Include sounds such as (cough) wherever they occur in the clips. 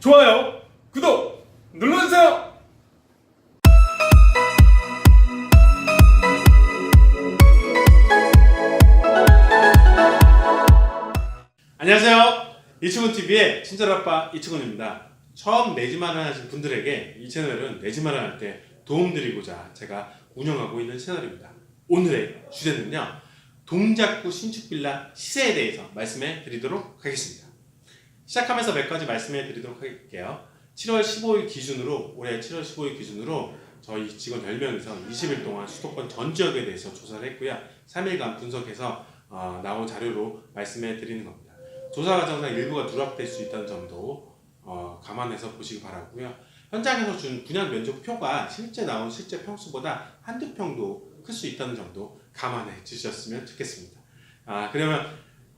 좋아요, 구독 눌러주세요. 안녕하세요. 이충훈 TV의 친절 아빠 이충훈입니다. 처음 내집마련 하신 분들에게 이 채널은 내집마련 할 때 도움드리고자 제가 운영하고 있는 채널입니다. 오늘의 주제는요. 동작구 신축빌라 시세에 대해서 말씀해 드리도록 하겠습니다. 시작하면서 몇 가지 말씀해 드리도록 할게요. 7월 15일 기준으로 올해 7월 15일 기준으로 저희 직원 10명이서 20일 동안 수도권 전 지역에 대해서 조사를 했고요. 3일간 분석해서 어, 나온 자료로 말씀해 드리는 겁니다. 조사 과정상 일부가 누락될 수 있다는 점도 어, 감안해서 보시기 바라고요. 현장에서 준 분양 면적 표가 실제 나온 실제 평수보다 한두 평도 클 수 있다는 점도 감안해 주셨으면 좋겠습니다. 아 그러면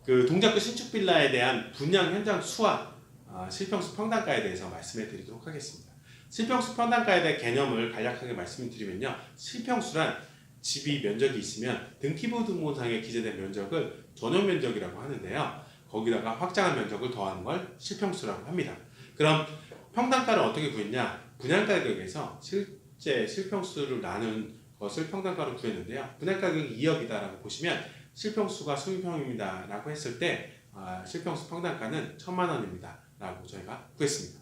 그 동작구 신축 빌라에 대한 분양 현장 수와 아, 실평수 평당가에 대해서 말씀해 드리도록 하겠습니다. 실평수 평당가에 대한 개념을 간략하게 말씀드리면요. 실평수란 집이 면적이 있으면 등기부 등본상에 기재된 면적을 전용 면적이라고 하는데요. 거기다가 확장한 면적을 더하는 걸 실평수라고 합니다. 그럼 평당가를 어떻게 구했냐? 분양 가격에서 실제 실평수를 나눈 것을 평당가로 구했는데요. 분양 가격이 2억이다라고 보시면 실평수가 20평입니다 라고 했을 때 아, 실평수 평당가는 1천만 원입니다 라고 저희가 구했습니다.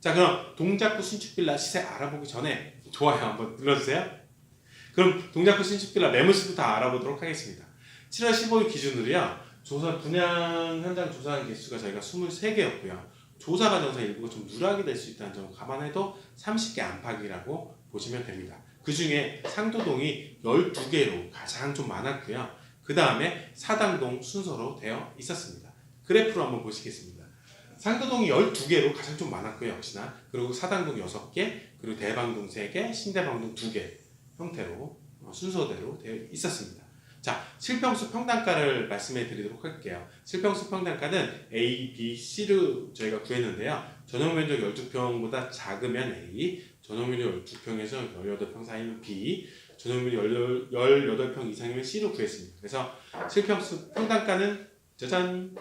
자 그럼 동작구 신축빌라 시세 알아보기 전에 좋아요 한번 눌러주세요. 그럼 동작구 신축빌라 매물수부터 알아보도록 하겠습니다. 7월 15일 기준으로요. 조사 분양 현장 조사한 개수가 저희가 23개였고요. 조사 과정에서 일부가 좀 누락이 될 수 있다는 점을 감안해도 30개 안팎이라고 보시면 됩니다. 그 중에 상도동이 12개로 가장 좀 많았고요. 그 다음에 사당동 순서로 되어 있었습니다. 그래프로 한번 보시겠습니다. 상도동이 12개로 가장 좀 많았고요. 역시나. 그리고 사당동 6개, 그리고 대방동 3개, 신대방동 2개 형태로 어, 순서대로 되어 있었습니다. 자, 실평수 평당가를 말씀해 드리도록 할게요. 실평수 평당가는 A, B, C를 저희가 구했는데요. 전용 면적 12평보다 작으면 A, 전용 면적 12평에서 18평 사이면 B, 전용 면적 18평 이상이면 C로 구했습니다. 그래서 실평수 평당가는 짜잔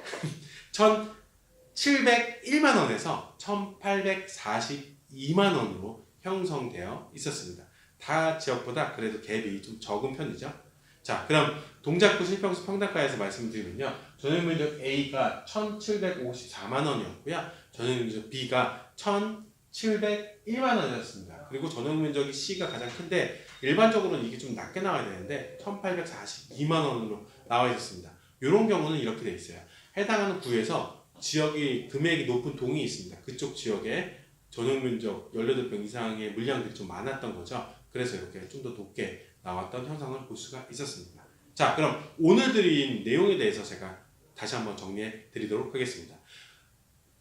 1,701만 (laughs) 원에서 1,842만 원으로 형성되어 있었습니다. 다 지역보다 그래도 갭이 좀 적은 편이죠. 자, 그럼 동작구 실평수 평당가에서 말씀드리면요. 전용 면적 A가 1,754만 원이었고요. 전용 면적 B가 1,701만 원이었습니다. 그리고 전용 면적이 C가 가장 큰데 일반적으로는 이게 좀 낮게 나와야 되는데 1,842만 원으로 나와 있었습니다. 이런 경우는 이렇게 돼 있어요. 해당하는 구에서 지역이 금액이 높은 동이 있습니다. 그쪽 지역에 전용 면적 18평 이상의 물량들이 좀 많았던 거죠. 그래서 이렇게 좀 더 높게 나왔던 현상을 볼 수가 있었습니다. 자, 그럼 오늘 드린 내용에 대해서 제가 다시 한번 정리해 드리도록 하겠습니다.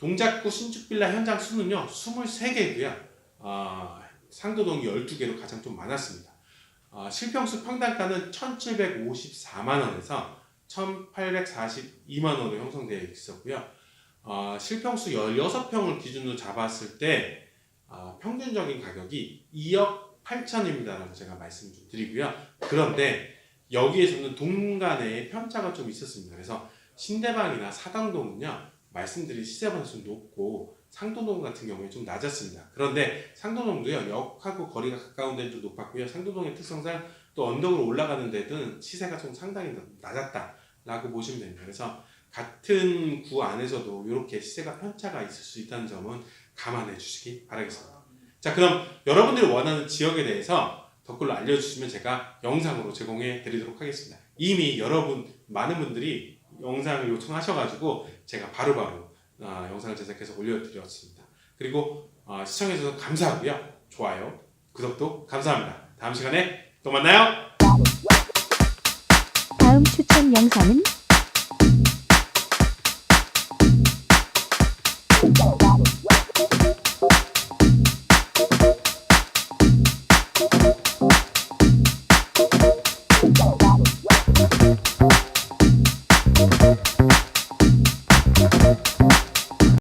동작구 신축빌라 현장 수는요, 23개고요. 어, 상도동이 12개로 가장 좀 많았습니다. 어, 실평수 평당가는 1,754만 원에서 1,842만 원으로 형성되어 있었고요. 어, 실평수 16평을 기준으로 잡았을 때 어, 평균적인 가격이 2억 8천입니다라고 제가 말씀 좀 드리고요. 그런데 여기에서는 동간에 편차가 좀 있었습니다. 그래서 신대방이나 사당동은요 말씀드린 좀 높고 상도동 같은 경우에 좀 낮았습니다. 그런데 상도동도요 역하고 거리가 가까운 좀 높았고요. 상도동의 특성상 또 언덕으로 올라가는 데는 시세가 좀 상당히 낮았다라고 보시면 됩니다. 그래서 같은 구 안에서도 이렇게 시세가 편차가 있을 수 있다는 점은 감안해 주시기 바라겠습니다. 자, 그럼 여러분들이 원하는 지역에 대해서 댓글로 알려주시면 제가 영상으로 제공해 드리도록 하겠습니다. 이미 여러분, 많은 분들이 영상을 요청하셔가지고 제가 바로바로 어, 영상을 제작해서 올려드렸습니다. 그리고 어, 시청해주셔서 감사하고요. 좋아요, 구독도 감사합니다. 다음 시간에 또 만나요. 다음 추천 영상은